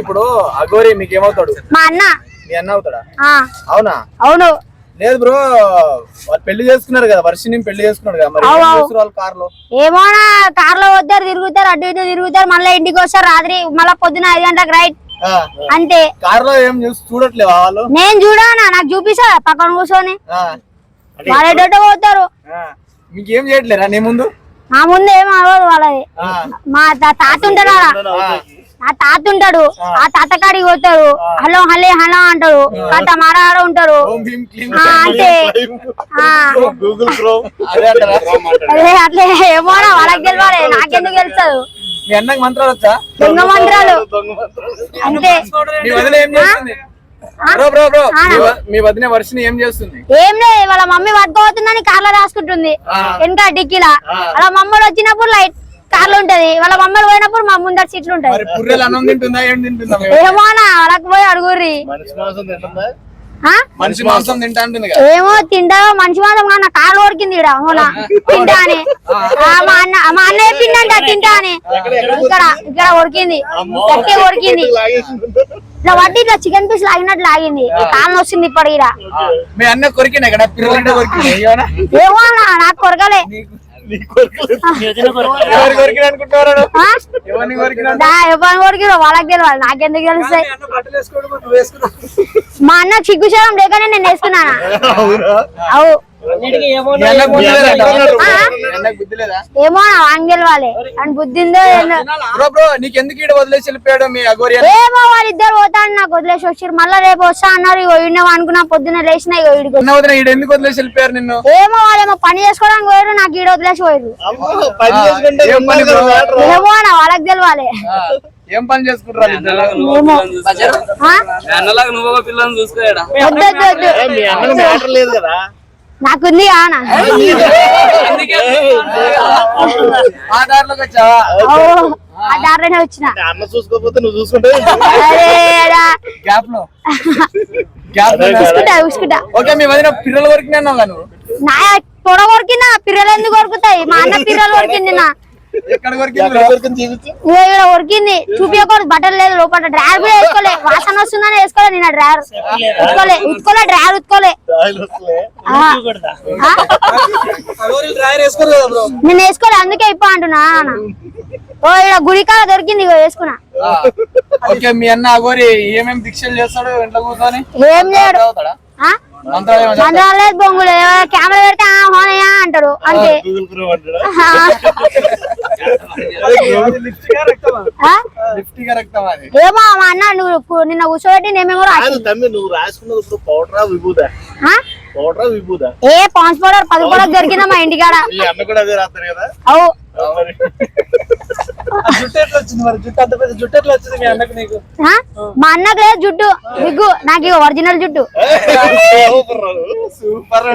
ఇప్పుడు అగోరి మీకు ఏమవుతాడు మా అన్న. మీ అన్న అవుతాడా? ఆ, అవునా? అవును. లేదు బ్రో వాళ్ళు పెళ్ళి చేసుకున్నారు కదా వర్షిని పెళ్ళి చేసుకున్నాడు కదా మరి అవు, ఏం అవు. చేస్తారు వాళ్ళు కార్లో ఏమోనా కార్లో వస్తారు తిరుగుతారు అటు ఇటు తిరుగుతారు మళ్ళీ ఇంటికి వస్తారు రాత్రి మళ్ళీ పొద్దున ఐదు గంటలకు రైట్? అంతే. కార్లో ఏం చూసి చూడట్లేవా వాళ్ళు? నేను చూడానా నాకు చూపిస్తా పక్కన కూర్చొని. ఆ, వాళ్ళ పోతారు. ఆ. మీకేం చేయట్లేరా నీ ముందు? నా ముందు ఏం అవ్వదు వాళ్ళది. ఆ, మా తా- తాత. ఆ, నా తాత ఉంటాడు. ఆ. తాత కాడికి పోతాడు. హలో హలే హలో అంటాడు. కథ మారాడ ఆ, ఆ, అదే అంటారా? అదే అట్లే ఏమోనా వాళ్ళకి తెలియాలి. నాకెందుకు మీ అన్నకి మంత్రాలు వచ్చా? దొంగ మంత్రాలు. అంతే. మీ వదిన ఏం చేస్తుంది? బ్రో బ్రో బ్రో మీ వ- మీ వదిన వర్షిని ఏం చేస్తుంది? ఏం లేదు వాళ్ళ మమ్మీ పట్టుకోవద్దని కార్లో రాసుకుంటుంది. వెనక డిక్కీలా. వాళ్ళ మమ్మల్ని వచ్చినప్పుడు లైట్ కార్లు ఉంటది. వాళ్ళ మమ్మల్ని పోయినప్పుడు మా ముందర సీట్లు మరి ఉంటది పుర్రెలు అన్నం తింటుందా ఏం తింటుందా మీ- ఏమోనా వాళ్ళకి పోయి అడుగుర్రి. మనిషి మాంసం తింటుందా? ఆ? మనిషి మాంసం తింటా ఏమో తింటా మంచి మాత్రం నా కాలు కొరికింది ఈడ అవునా తింటా అని. ఆ, మా అన్న మా అన్న చెప్పిందంట తింటా అని. ఇక్కడ ఇక్కడ కొరికింది? గట్టి కొరికింది. ఇట్లా పట్టి ఇట్లా చికెన్ పీస్ లాగినట్లు లాగింది. కాలు వస్తుంది ఇప్పుడు ఈడ. మీ అన్న కొరికినా ఇక్కడ పిల్లలంటే కొరికినా ఏమన్నా? ఏమో నా నాకు కొరకలే. ఎవరిని వాళ్ళకి తెలియాలి నాకెందుకు తెలుస్తాయి మా అన్న సిగ్గుశరం లేకనే నేను వేసుకున్నానా? అవు. ఏమో నా వాంగ్ గెలవాలి అని బుద్ధిందో ఏందో బ్రో బ్రో నీకు ఎందుకు ఈడ వదిలేసి వెళ్ళిపోయాడు మీ? ఏమో వాళ్ళిద్దరు పోతాను నాకు వదిలేసి వచ్చారు మళ్ళీ రేపు వస్తా అన్నారు. ఇగో ఈయన అనుకున్నా పొద్దున్న లేచిన ఇగో ఈడికి వచ్చి. అన్న వదిన ఈడ ఎందుకు వదిలేసి వెళ్ళిపోయారు నిన్ను? ఏమో వాళ్ళేమో పని చేసుకోవడానికి పోయారు నాకు ఈడ వదిలేసి పోయారు పని చేసుకుంటే ఏం పని బ్రో? ఏమో నా వాళ్ళకి తెలవాలి. ఆ, ఏం పని చేసుకుంటారు వాళ్ళు ఇద్దరు? నాకుంది ఆనా. ఆ దారిలోనే వచ్చిన అన్న చూసుకోకపోతే నువ్వు చూసుకుంటే అరే రా. గ్యాప్లో గ్యాప్లో చూసుకుంటా చూసుకుంటా ఓకే మీ వదిన పిల్లల వరకు నా పొడ పిర్రలు ఎందుకు కొరుకుతాయి? మా అన్న పిర్రలు కొరికింది నా. కొరికింది చూపించకూడదు బట్టలు లేదు లోపల. డ్రైవర్ కూడా వేసుకోలే. వాసన వస్తుందని వేసుకోలే నేను డ్రైవర్ ఉత్కోలే ఉత్కోలే డ్రైవర్ ఉత్కోలే. ఆయిల్ వస్తలే. ఆ. ఆ? నేను వేసుకోలే అందుకే ఇప్ప అంటున్నా నాన్న. ఓ ఇక్కడ గుడికాడ దొరికింది వేసుకున్నా. ఓకే మీ అన్న అగోరి ఏమేమి దీక్షలు చేస్తాడు? ఇంట్లో కూర్చొని? ఏం చేయడు? మంత్రాలు బొంగులు. కెమెరా పెడితే ఆ హోనయ్యా అంటాడు. అంతే. ఏమో మా అన్న నువ్వు నిన్న కూర్చోబెట్టి రాసి కాదు తమ్మి నువ్వు రాసుకున్నది ఇప్పుడు పౌడరా విభూదా? ఆ? పౌడరా విభూదా? ఏ పాన్స్ పౌడర్ పది పౌడర్ దొరికిందా మా ఇంటికాడ? అన్న కూడా అదే రాస్తారు కదా? అవు. మీ అన్నకు లేదు జుట్టు విగ్గు నాకు ఇగో ఒరిజినల్ జుట్టు. సూపర్